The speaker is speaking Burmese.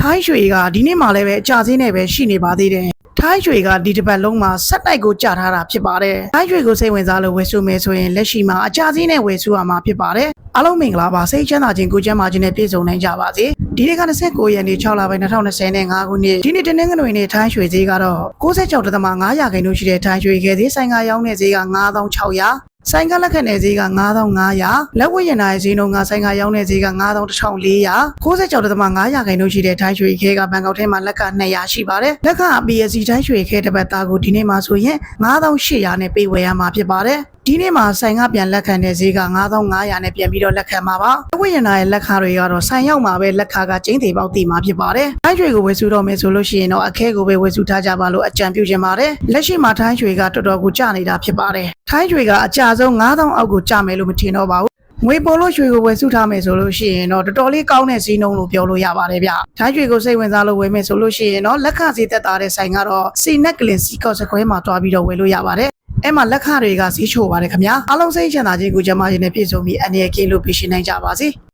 ထိုင်းရွှေကဒီနေ့မှလည်းပဲအကြစင်းနဲ့ပဲရှိနေပါသေးတယ်ထိုင်းရွှေကဒီတစ်ပတ်လုံးမှာဆက်တိုက်ကိုကြာထားတာဖြစ်ပါတယ်။ထိုင်းရွှေကိုစိတ်ဝင်စားလို့ဝယ်စုမယ်ဆိုရင်လက်ရှိမှာအကြစင်းနဲ့ဝယ်စုရမှာဖြစ်ပါတယ်။အားလုံးမင်္ဂလာပါစိတ်ချမ်းသာခြင်းကိုယ်ကျန်းမာခြင်းနဲ့ပြည့်စုံနိုင်ကြပါစေ။ဒီနေ့က29ရက်နေ့6လပိုင်း2025ခုနှစ်ဒီနေ့တနင်္ဂနွေနေ့ထိုင်းရွှေဈေးကတော့96.5ရာခိုင်နှုန်းရှိတဲ့ထိုင်းရွှေခဲသေးဆိုင်ကရောင်းတဲ့ဈေးက9600 ဆိုင်ကလက်ခံတဲ့ဈေးက9500လက်ဝတ်ရင်နာရဲ့ဈေးနှုန်းကဆိုင်ကရောင်းတဲ့ဈေးက9400 96.5ရာခိုင်နှုန်းရှိတဲ့ထိုင်းရွှေခဲကဘန်ကောက်ထဲမှာလက်က200ရှိပါတယ်လက်က PSC ထိုင်းရွှေခဲတစ်ပတ်သားကိုဒီနေ့မှဆိုရင်9800နဲ့ပေးဝယ်ရမှာဖြစ်ပါတယ် ဒီနေ့မှာဆိုင်ကပြန်လက်ခံတဲ့ဈေးက9500နဲ့ပြန်ပြီးတော့လက်ခံမှာပါလက်ဝတ်ရင်နာရဲ့လက်ခါတွေကတော့ဆိုင်ရောက်မှာပဲလက်ခါကကျင်းသေးပေါက်တည်မှာဖြစ်ပါတယ်ထိုင်းရွှေကိုဝယ်စုတော့မယ်ဆိုလို့ရှိရင်တော့အခဲကိုပဲဝယ်စုထားကြပါလို့အကြံပြုချင်ပါတယ်လက်ရှိမှာထိုင်းရွှေကတော်တော်ကိုကျနေတာဖြစ်ပါတယ်ထိုင်းရွှေကအကြဆုံး9000အောက်ကိုကျမယ်လို့မထင်တော့ပါဘူးငွေပေါ်လို့ရွှေကိုဝယ်စုထားမယ်ဆိုလို့ရှိရင်တော့တော်တော်လေးကောင်းတဲ့ဈေးနှုန်းလို့ပြောလို့ရပါတယ်ဗျ။ထိုင်းရွှေကိုစိတ်ဝင်စားလို့ဝယ်မယ်ဆိုလို့ရှိရင်တော့လက်ခဈေးသက်သာတဲ့ဆိုင်ကတော့စီနက်ကလင်စီကော့စကွဲမှာတွားပြီးတော့ဝယ်လို့ရပါတယ်။ အဲ့မှာလက်ခတွေကဈေးချိုပါတယ်ခင်ဗျာ။အားလုံးစိတ်ချမ်းသာခြင်းကိုကြမ်းမာခြင်းနဲ့ပြည့်စုံပြီးအနေရကင်းလို့ပြည့်ရှင်နိုင်ကြပါစေ။